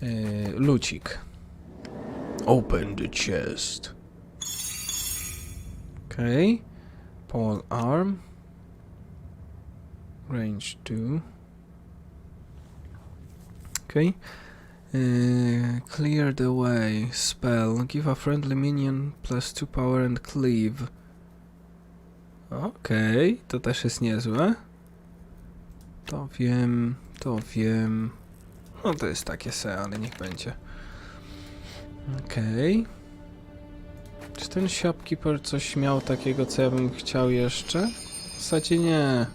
Yy, lucik. Open the chest. Okay. Pole arm. Range 2. Okay. Yy, clear the way. Spell. Give a friendly minion plus 2 power and cleave. Okej, to też jest niezłe. To wiem, to wiem. No to jest takie se, ale niech będzie. Okej. Czy ten shopkeeper coś miał takiego, co ja bym chciał jeszcze? W zasadzie nie.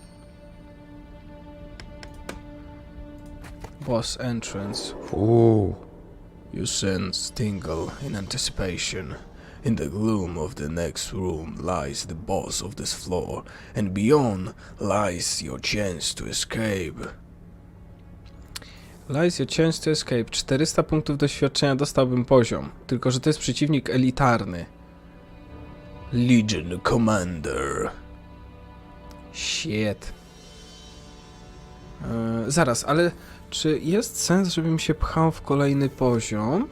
Boss entrance. Ooh. You sense tingle in anticipation. In the gloom of the next room lies the boss of this floor, and beyond lies your chance to escape. Lies your chance to escape. 400 punktów doświadczenia dostałbym poziom, tylko że to jest przeciwnik elitarny. Legion Commander. Shit. Eee, zaraz, ale czy jest sens, żebym się pchał w kolejny poziom?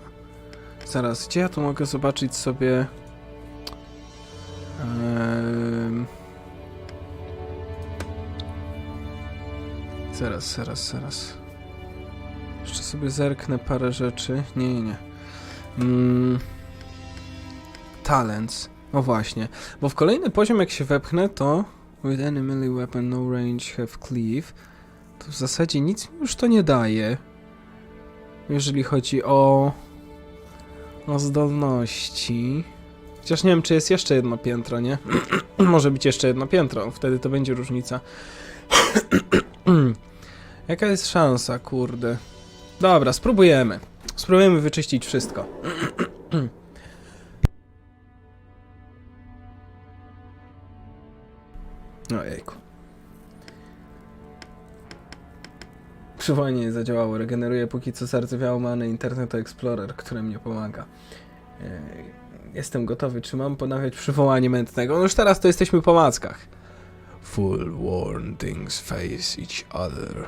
Zaraz, gdzie ja tu mogę zobaczyć sobie... Em, Zaraz, zaraz, zaraz. Jeszcze sobie zerknę parę rzeczy. Nie, nie, nie. Mm. Talents. No właśnie. Bo w kolejny poziom jak się wepchnę, to... With any melee weapon, no range, have cleave. To w zasadzie nic mi już to nie daje. Jeżeli chodzi o... O zdolności. Chociaż nie wiem, czy jest jeszcze jedno piętro, nie? Może być jeszcze jedno piętro, wtedy to będzie różnica. Jaka jest szansa, kurde? Dobra, spróbujemy. Spróbujemy wyczyścić wszystko. Ojejku. Przywołanie nie zadziałało. Regeneruje póki co zardzewiałą manę Internet Explorer, który mnie pomaga. Jestem gotowy. Czy mam ponawiać przywołanie mętnego? No już teraz to jesteśmy po mackach. Full worn things face each other,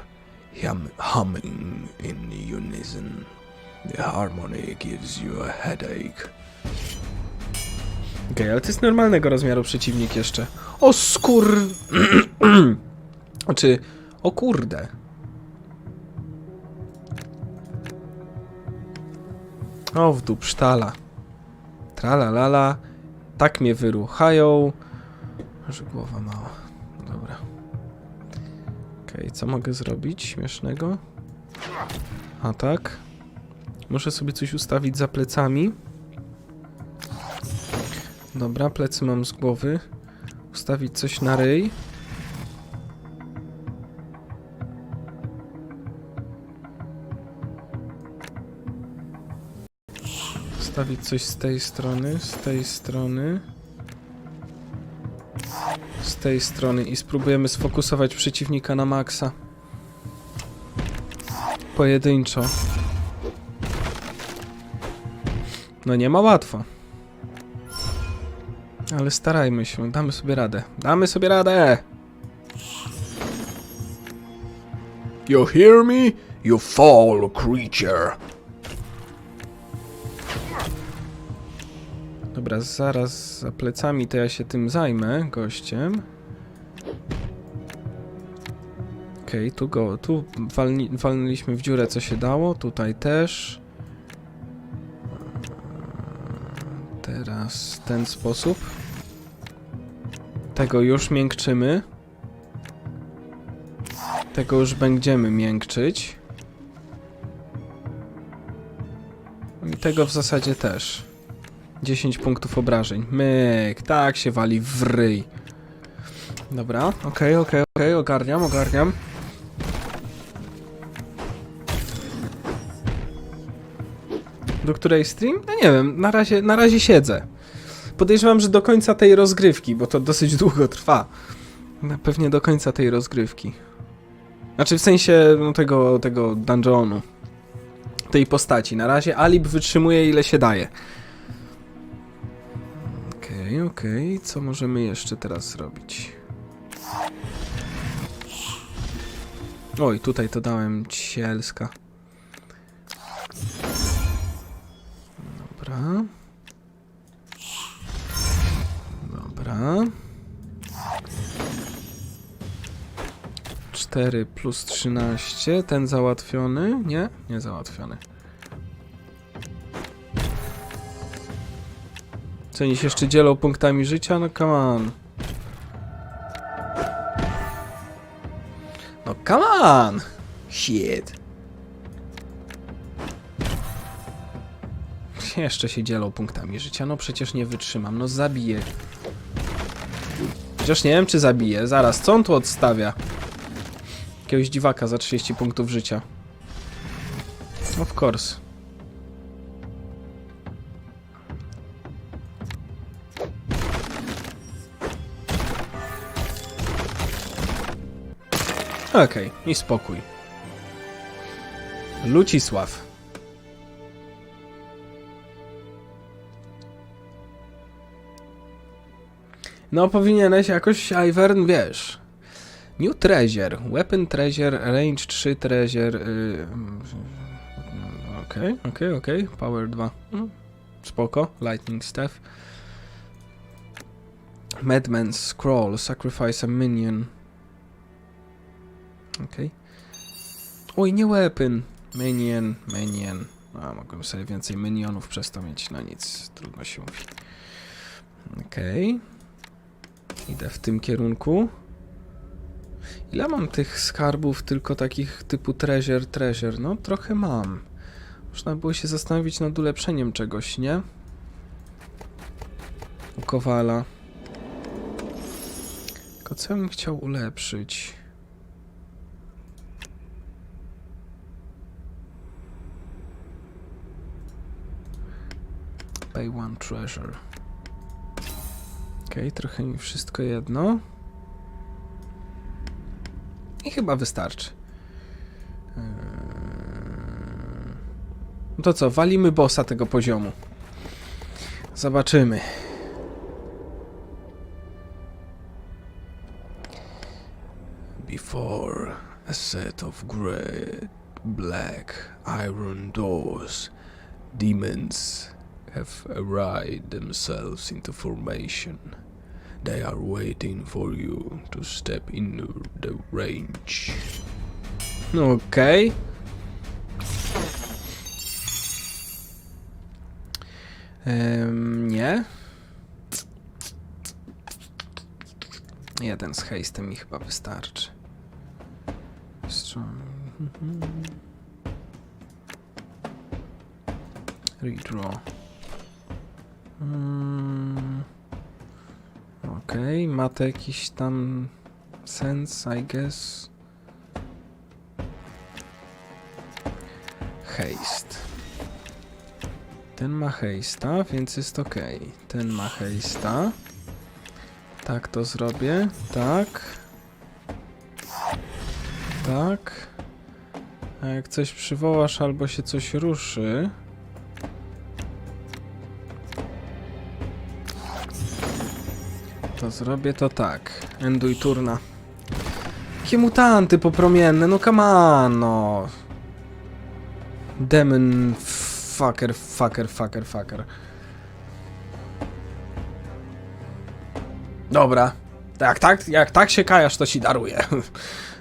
hum humming in unison. The harmony gives you a headache. Okej, ale to jest normalnego rozmiaru przeciwnik jeszcze. O skur... Znaczy, o kurde. O, w dup sztala. Tralalala. Tak mnie wyruchają. Że głowa mała. Okej, co mogę zrobić śmiesznego? A tak. Muszę sobie coś ustawić za plecami. Dobra, plecy mam z głowy. Ustawić coś na ryj. Ustawić coś z tej strony, z tej strony. Tej strony i spróbujemy sfokusować przeciwnika na maksa. Pojedynczo. No nie ma łatwo. Ale starajmy się, damy sobie radę. Damy sobie radę! You hear me? You foul creature! Dobra, zaraz za plecami to ja się tym zajmę, gościem. Okej, tu go, tu walni, walnęliśmy w dziurę co się dało, tutaj też. Teraz w ten sposób. Tego już miękczymy. Tego już będziemy miękczyć. I tego w zasadzie też. 10 punktów obrażeń. Myk, tak się wali w ryj. Dobra, okej, okej, okej, ogarniam, ogarniam. Do której stream? No nie wiem, na razie, na razie siedzę. Podejrzewam, że do końca tej rozgrywki, bo to dosyć długo trwa. No, Pewnie do końca tej rozgrywki. Znaczy w sensie no, tego, tego dungeonu. Tej postaci. Na razie Alib wytrzymuje ile się daje. Okej, okej. Co możemy jeszcze teraz zrobić? Oj, tutaj to dałem cielska. Dobra. Dobra. 4 plus 13. Ten załatwiony? Nie? Nie załatwiony. Co oni się jeszcze dzielą punktami życia? No come on. No come on! Shit. Jeszcze się dzielą punktami życia. No przecież nie wytrzymam. No zabiję. Chociaż nie wiem, czy zabiję. Zaraz, co on tu odstawia? Jakiegoś dziwaka za 30 punktów życia. Of course. Okej, i spokój. Lucisław. No, powinieneś jakoś, Ivern, wiesz. New Treasure, Weapon Treasure, Range 3 Treasure. Yy, Okej, okej, okej. Power 2. Mm, Spoko. Lightning Staff. Madman's Scroll, Sacrifice a Minion. Okej. Oj, nie weapon. Minion, minion. A, mogłem sobie więcej minionów przez to mieć. No nic, trudno się mówi. Okej. Idę w tym kierunku. Ile mam tych skarbów tylko takich typu treasure, treasure? No trochę mam. Można było się zastanowić nad ulepszeniem czegoś, nie? U Kowala. Tylko co bym chciał ulepszyć? Pay one treasure. Okej, trochę mi wszystko jedno. I chyba wystarczy. Eee, No to co, walimy bossa tego poziomu. Zobaczymy. Before a set of grey, black iron doors, demons have arrayed themselves into formation. They are waiting for you to step into the range. Okej. Em, nie. Jeden z hejstem mi chyba wystarczy. Strong. Redraw. Mm. Okej, ma to jakiś tam sens, I guess. Haste. Ten ma haste'a, więc jest ok. Ten ma haste'a. Tak to zrobię. Tak. Tak. A jak coś przywołasz albo się coś ruszy... To zrobię to tak. Enduj turna. Jakie mutanty popromienne, no come on, no. Demon fucker, fucker, fucker, fucker. Dobra. Jak tak, jak tak się kajasz, to ci daruję.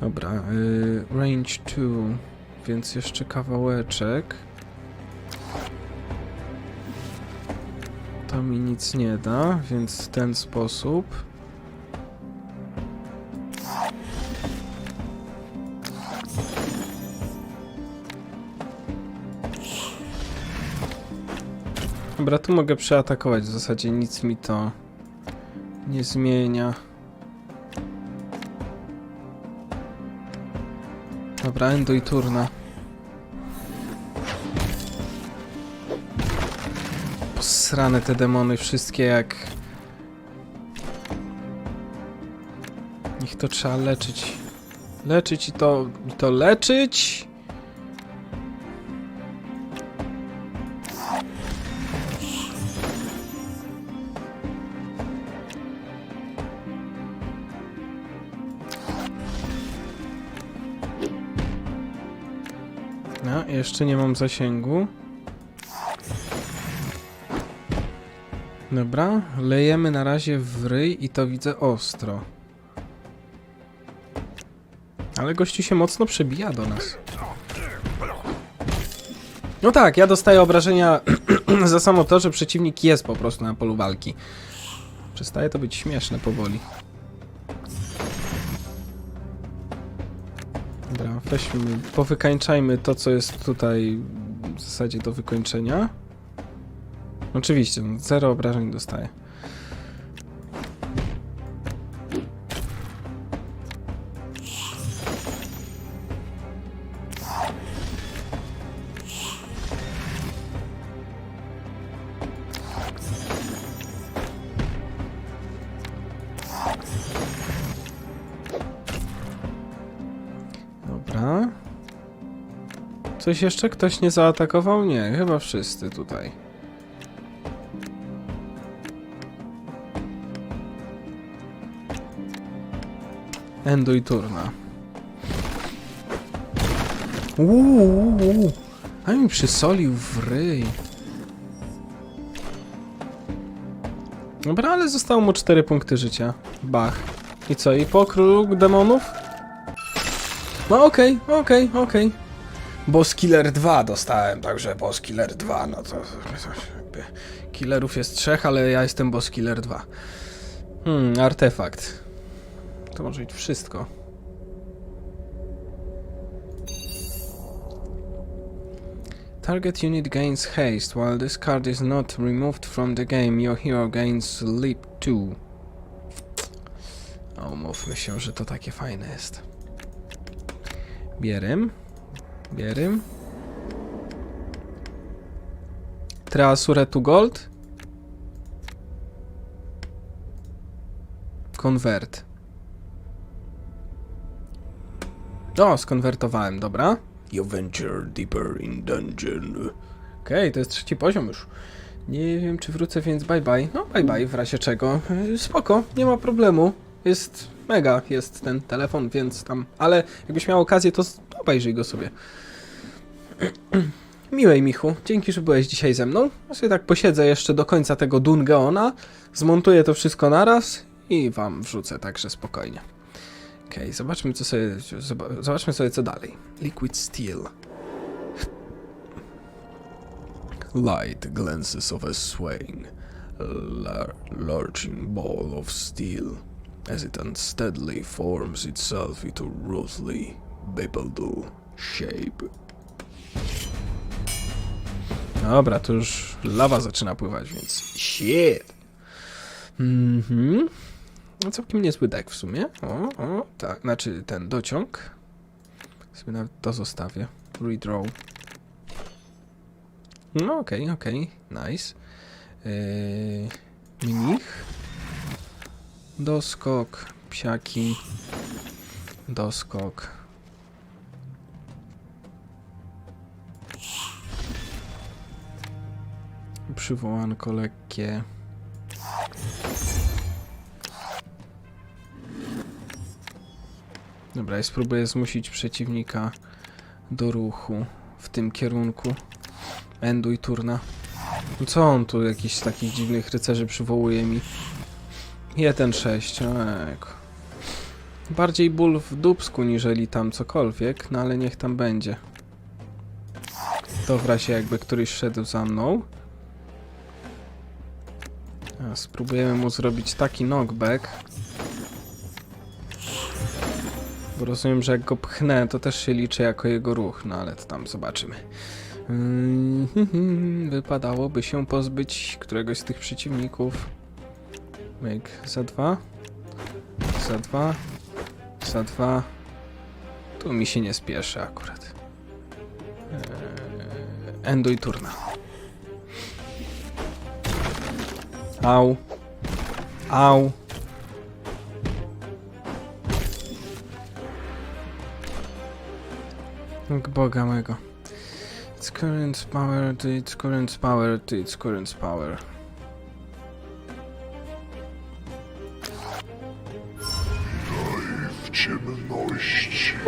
Dobra, y, range 2, więc jeszcze kawałeczek. To mi nic nie da, więc w ten sposób. Dobra, tu mogę przeatakować, w zasadzie nic mi to nie zmienia. Dobra, endo i turna. Posrane te demony wszystkie jak... Ich to trzeba leczyć. Leczyć i to... i to leczyć? Jeszcze nie mam zasięgu. Dobra, lejemy na razie w ryj i to widzę ostro. Ale gościu się mocno przebija do nas. No tak, ja dostaję obrażenia za samo to, że przeciwnik jest po prostu na polu walki. Przestaje to być śmieszne powoli. Weźmy, powykańczajmy to, co jest tutaj w zasadzie do wykończenia. Oczywiście, zero obrażeń dostaje. Coś jeszcze? Ktoś nie zaatakował? Nie, chyba wszyscy tutaj. Endo i Turna. Uuu, a mi przysolił w ryj. Dobra, ale zostało mu 4 punkty życia. Bach. I co, i po królu demonów? No okej, okej, okej. Boss Killer 2 dostałem, także Boss Killer 2, no to, to, killerów jest trzech, ale ja jestem Boss Killer 2. Hmm, artefakt. To może być wszystko. Target unit gains haste. While this card is not removed from the game, your hero gains leap 2. O, umówmy się, że to takie fajne jest. Bierym. Bierym. Treasure to gold. Convert. O, skonwertowałem, dobra. You venture deeper in dungeon. Okej, to jest trzeci poziom już. Nie wiem, czy wrócę, więc bye bye. No, bye bye, w razie czego. Spoko, nie ma problemu. Jest mega, jest ten telefon, więc tam... Ale jakbyś miał okazję, to obejrzyj go sobie. Miłej, Michu. Dzięki, że byłeś dzisiaj ze mną. Ja sobie tak posiedzę jeszcze do końca tego Dungeona, zmontuję to wszystko naraz i wam wrzucę, także spokojnie. Okej, zobaczmy co sobie, zoba- zobaczmy sobie co dalej. Liquid Steel. Light glances of a swaying, lurching ball of steel as it unsteadily forms itself into ruthlessly biblical shape. Dobra, to już lawa zaczyna pływać, więc shit. Mhm. No całkiem niezły deck w sumie. O, o, tak, znaczy ten dociąg. Sobie nawet to zostawię. Redraw. No okej, okej, nice. Yy, mnich. Doskok, psiaki. Doskok. Przywołanko lekkie. Dobra, ja spróbuję zmusić przeciwnika do ruchu w tym kierunku. Endu i turna. No Co on tu jakiś takich dziwnych rycerzy przywołuje mi? 1-6, ojejku. Bardziej ból w dubsku niżeli tam cokolwiek, no ale niech tam będzie. To w razie jakby któryś szedł za mną. Spróbujemy mu zrobić taki knockback. Bo rozumiem, że jak go pchnę, to też się liczy jako jego ruch, no ale to tam zobaczymy. Mm, Wypadałoby się pozbyć któregoś z tych przeciwników. Myk, za dwa. Za dwa. Za dwa. Tu mi się nie spieszy akurat. Endo i turna. Au. Au. Boga mego. Its current power to its current power to its current power.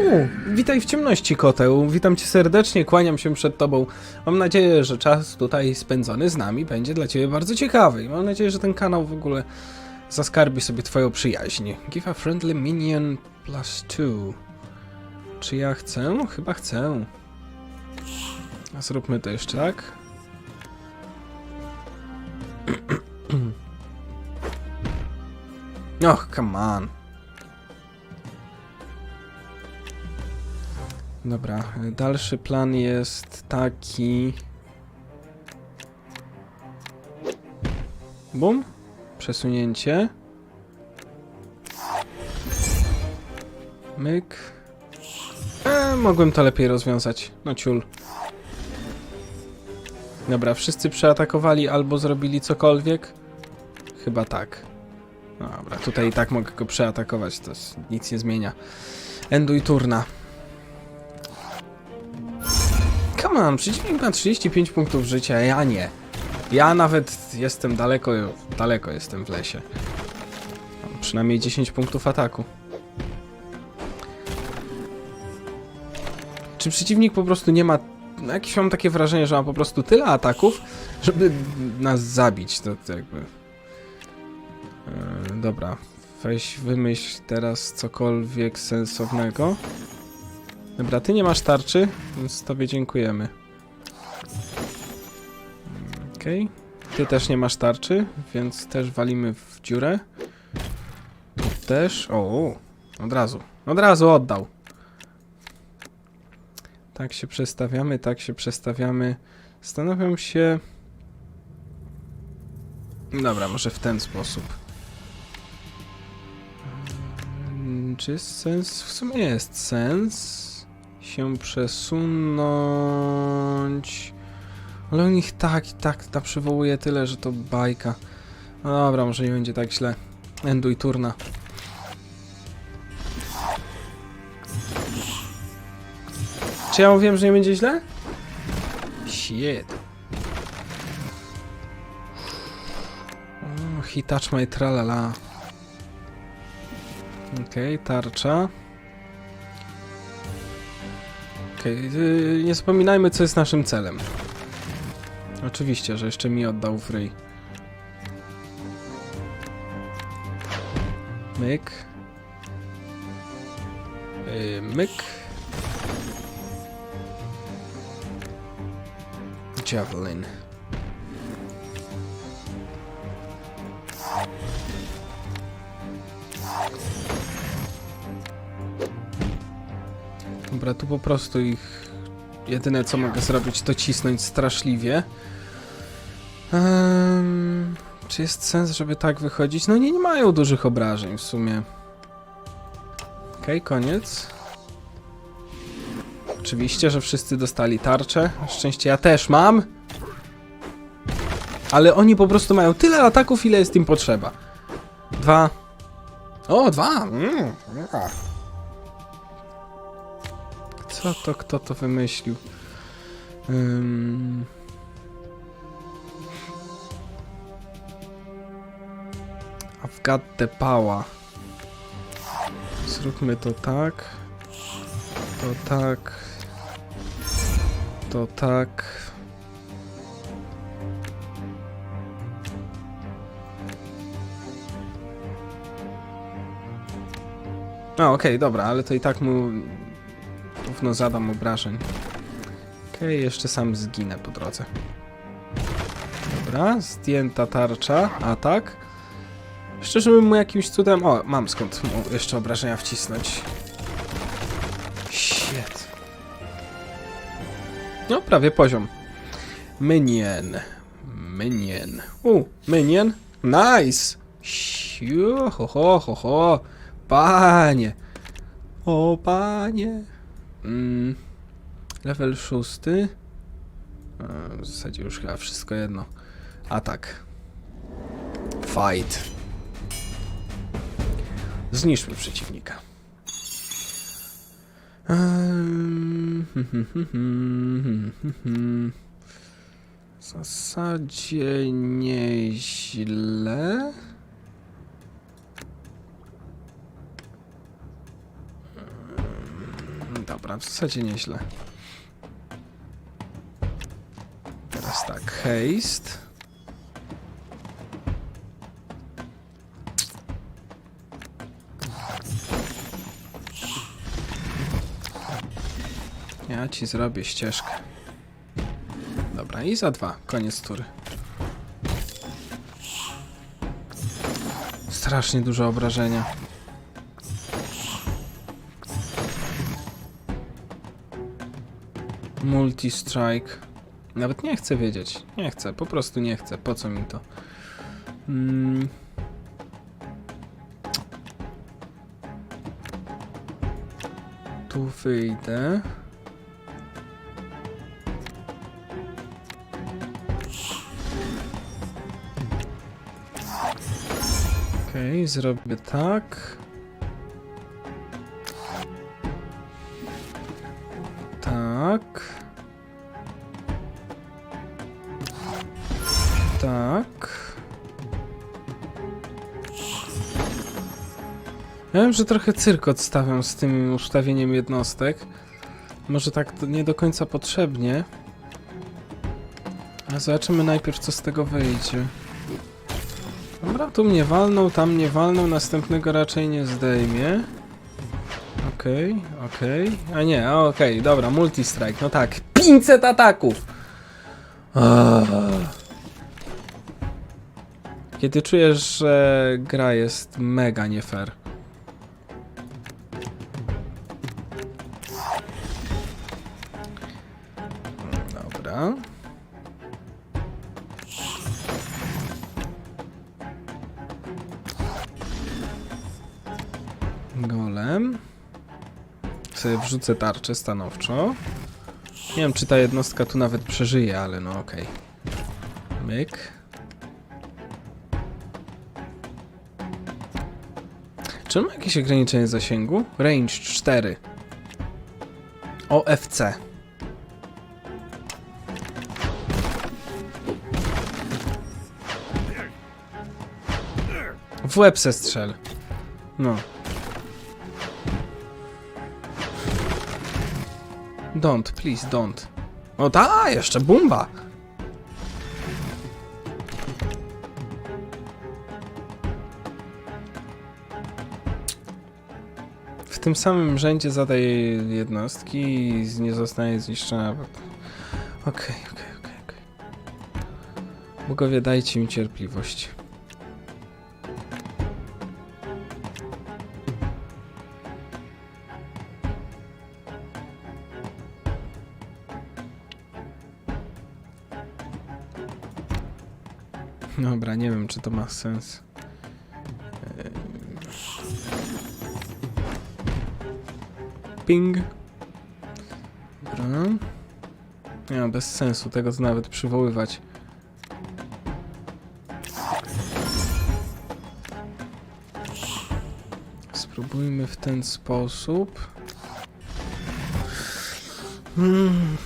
U, witaj w ciemności, koteł. Witam cię serdecznie, kłaniam się przed tobą. Mam nadzieję, że czas tutaj spędzony z nami będzie dla ciebie bardzo ciekawy. I mam nadzieję, że ten kanał w ogóle zaskarbi sobie twoją przyjaźń. Give a friendly minion plus two. Czy ja chcę? Chyba chcę. Zróbmy to jeszcze tak. Och, come on. Dobra, dalszy plan jest taki. Bum. Przesunięcie. Myk. E, mogłem to lepiej rozwiązać. No ciul. Dobra, wszyscy przeatakowali albo zrobili cokolwiek? Chyba tak. Dobra, tutaj i tak mogę go przeatakować, to nic nie zmienia. Enduj turna. On, przeciwnik ma 35 punktów życia, ja nie. Ja nawet jestem daleko, daleko jestem w lesie. Mam przynajmniej 10 punktów ataku. Czy przeciwnik po prostu nie ma... No jakieś mam takie wrażenie, że ma po prostu tyle ataków, żeby nas zabić, to, to jakby... Yy, dobra, weź wymyśl teraz cokolwiek sensownego. Dobra, ty nie masz tarczy, więc tobie dziękujemy. Okej. Ty też nie masz tarczy, więc też walimy w dziurę. Też. O, od razu. Od razu oddał. Tak się przestawiamy, tak się przestawiamy. Zastanawiam się. Dobra, może w ten sposób. Czy jest sens? W sumie jest sens się przesunąć. Ale on ich tak i tak ta przywołuje tyle, że to bajka. No dobra, może nie będzie tak źle. Enduj turna. Czy ja mówiłem, że nie będzie źle? Shit. O, he touch my tralala. Okej, tarcza. Okej, yy, nie zapominajmy, co jest naszym celem. Oczywiście, że jeszcze mi oddał ryj. Myk. Yy, myk. Javelin. Dobra, tu po prostu ich... Jedyne co mogę zrobić to cisnąć straszliwie. Ehm, czy jest sens, żeby tak wychodzić? No nie, nie mają dużych obrażeń w sumie. Okej, koniec. Oczywiście, że wszyscy dostali tarczę. Na szczęście ja też mam. Ale oni po prostu mają tyle ataków, ile jest im potrzeba. Dwa. O, dwa! Mm. Co to, kto to wymyślił? Ym... I've got the power. Zróbmy to tak. To tak. To tak. A, okej, dobra, ale to i tak mu równo zadam obrażeń. Okej, jeszcze sam zginę po drodze. Dobra, zdjęta tarcza, atak. Szczerze bym mu jakimś cudem... O, mam skąd mu jeszcze obrażenia wcisnąć. Shit. No, prawie poziom. Minion. Minion. U, minion. Nice. Siu, ho, ho, ho, ho. Panie. O, panie. Mm, level szósty. E, W zasadzie już chyba wszystko jedno. Atak. Fight. Zniszczmy przeciwnika. Ehm, W zasadzie nieźle. Dobra, w zasadzie nieźle. Teraz tak, haste. Ja ci zrobię ścieżkę. Dobra, i za dwa. Koniec tury. Strasznie dużo obrażenia. Multi-strike. Nawet nie chcę wiedzieć. Nie chcę, po prostu nie chcę. Po co mi to? Mm. Tu wyjdę. Okej, zrobię tak. Tak. Że trochę cyrk odstawiam z tym ustawieniem jednostek. Może tak nie do końca potrzebnie. Ale zobaczymy najpierw, co z tego wyjdzie. Dobra, tu mnie walnął, tam mnie walnął, następnego raczej nie zdejmie. Okej, okej. A nie, a okej, dobra, multistrike, no tak. 500 ataków! Ah. Kiedy czujesz, że gra jest mega nie fair. Wrzucę tarczę stanowczo. Nie wiem, czy ta jednostka tu nawet przeżyje, ale no okej. Myk. Czy on ma jakieś ograniczenie zasięgu? Range 4. OFC. W łeb se strzel. No. Don't, please, don't. O ta, jeszcze bomba! W tym samym rzędzie zadaje jednostki i nie zostanie zniszczona. Okej, okej, okej, okej. Bogowie, dajcie mi cierpliwość. Czy to ma sens. Eee. Ping. Dobra. Nie ma bez sensu tego nawet przywoływać. Spróbujmy w ten sposób. Hmm.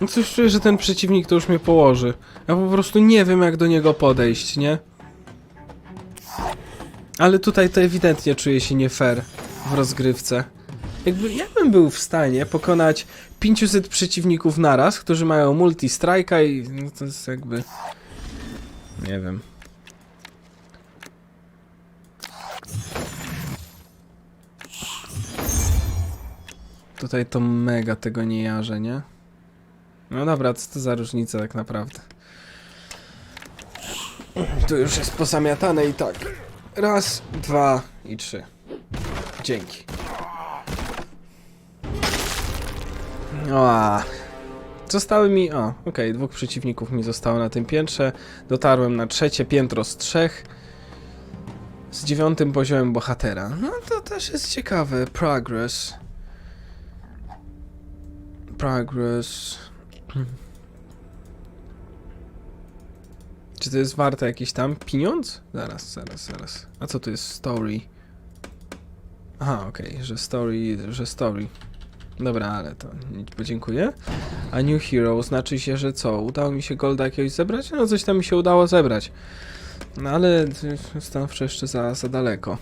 No Coś czuję, że ten przeciwnik to już mnie położy. Ja po prostu nie wiem, jak do niego podejść, nie? Ale tutaj to ewidentnie czuję się nie fair w rozgrywce. Jakby ja bym był w stanie pokonać 500 przeciwników naraz, którzy mają multi-strike'a i no to jest jakby... Nie wiem. Tutaj to mega tego nie jarzę, nie? No dobra, co to za różnica tak naprawdę? Tu już jest posamiatane i tak. Raz, dwa i trzy. Dzięki. O, Zostały mi. O, okej, dwóch przeciwników mi zostało na tym piętrze. Dotarłem na trzecie piętro z trzech. Z dziewiątym poziomem bohatera. No to też jest ciekawe. Progress. Progress. Czy to jest warte jakiś tam pieniądz? Zaraz, zaraz, zaraz. A co to jest story? Aha, okej, że story, że story. Dobra, ale to podziękuję. A New Hero znaczy się, że co? Udało mi się golda jakiegoś zebrać? No coś tam mi się udało zebrać. No ale stanowczo jeszcze za, za daleko.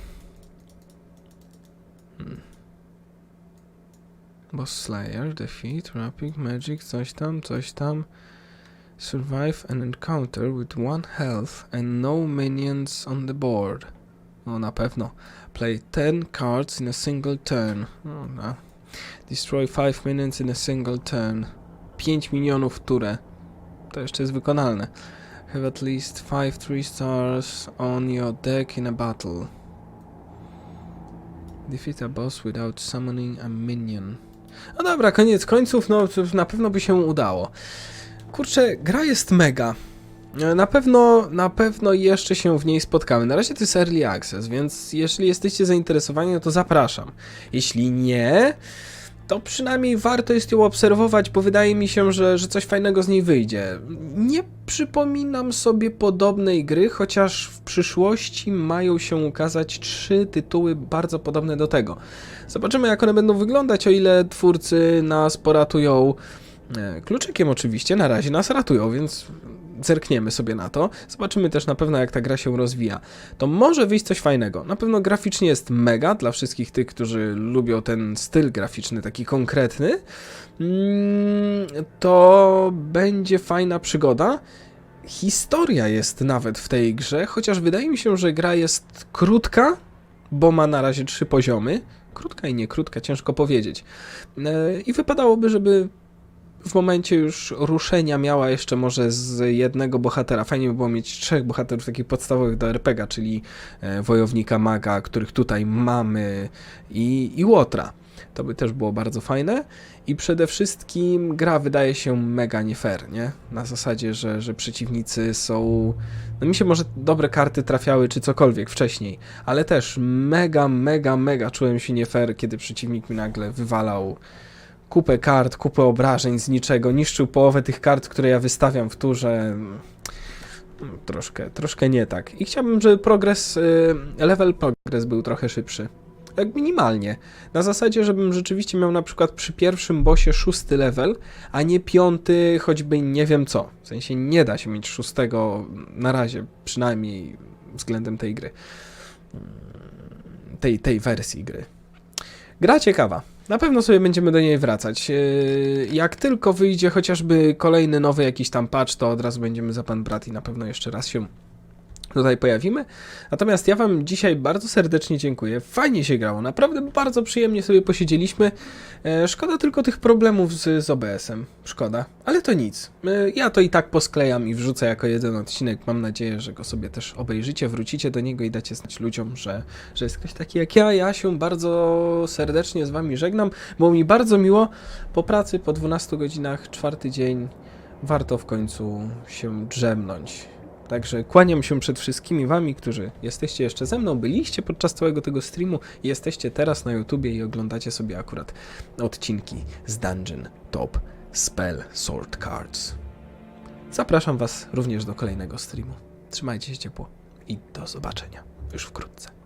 Boss Slayer, Defeat, Rapid, Magic, coś tam, coś tam. Survive an encounter with one health and no minions on the board. No na pewno. Play 10 cards in a single turn. No. Destroy 5 minions in a single turn. 5 minionów w turę. To jeszcze jest wykonalne. Have at least 5 3 stars on your deck in a battle. Defeat a boss without summoning a minion. No dobra, koniec końców, no na pewno by się udało. Kurczę, gra jest mega. E, Na pewno, na pewno jeszcze się w niej spotkamy. Na razie to jest Early Access, więc jeśli jesteście zainteresowani, no to zapraszam. Jeśli nie, to przynajmniej warto jest ją obserwować, bo wydaje mi się, że, że coś fajnego z niej wyjdzie. Nie przypominam sobie podobnej gry, chociaż w przyszłości mają się ukazać trzy tytuły bardzo podobne do tego. Zobaczymy, jak one będą wyglądać, o ile twórcy nas poratują. E, Kluczykiem oczywiście, na razie nas ratują, więc zerkniemy sobie na to. Zobaczymy też na pewno, jak ta gra się rozwija. To może wyjść coś fajnego. Na pewno graficznie jest mega dla wszystkich tych, którzy lubią ten styl graficzny, taki konkretny. Mm, To będzie fajna przygoda. Historia jest nawet w tej grze, chociaż wydaje mi się, że gra jest krótka, bo ma na razie trzy poziomy. Krótka i nie krótka, ciężko powiedzieć. E, I wypadałoby, żeby w momencie już ruszenia miała jeszcze może z jednego bohatera. Fajnie by było mieć trzech bohaterów takich podstawowych do RPG, czyli e, wojownika maga, których tutaj mamy i, i Łotra. To by też było bardzo fajne. I przede wszystkim gra wydaje się mega nie fair, nie? Na zasadzie, że, że przeciwnicy są. No mi się może dobre karty trafiały czy cokolwiek wcześniej, ale też mega, mega, mega czułem się nie fair, kiedy przeciwnik mi nagle wywalał kupę kart, kupę obrażeń z niczego, niszczył połowę tych kart, które ja wystawiam w turze. Mm, Troszkę, troszkę nie tak. I chciałbym, żeby progres, y, level progress był trochę szybszy. Tak minimalnie. Na zasadzie, żebym rzeczywiście miał na przykład przy pierwszym bossie szósty level, a nie piąty, choćby nie wiem co. W sensie nie da się mieć szóstego na razie, przynajmniej względem tej gry. Mm, Tej, tej wersji gry. Gra ciekawa. Na pewno sobie będziemy do niej wracać. Yy, Jak tylko wyjdzie chociażby kolejny nowy jakiś tam patch, to od razu będziemy za pan brat i na pewno jeszcze raz się tutaj pojawimy. Natomiast ja Wam dzisiaj bardzo serdecznie dziękuję. Fajnie się grało, naprawdę bardzo przyjemnie sobie posiedzieliśmy. E, szkoda tylko tych problemów z, z OBS-em. Szkoda, ale to nic. E, ja to i tak posklejam i wrzucę jako jeden odcinek. Mam nadzieję, że go sobie też obejrzycie, wrócicie do niego i dacie znać ludziom, że, że jest ktoś taki jak ja. Ja się bardzo serdecznie z Wami żegnam. Było mi bardzo miło. Po pracy, po 12 godzinach, czwarty dzień, warto w końcu się drzemnąć. Także kłaniam się przed wszystkimi wami, którzy jesteście jeszcze ze mną, byliście podczas całego tego streamu jesteście teraz na YouTubie i oglądacie sobie akurat odcinki z Dungeon Top Spell Sword Cards. Zapraszam was również do kolejnego streamu. Trzymajcie się ciepło i do zobaczenia już wkrótce.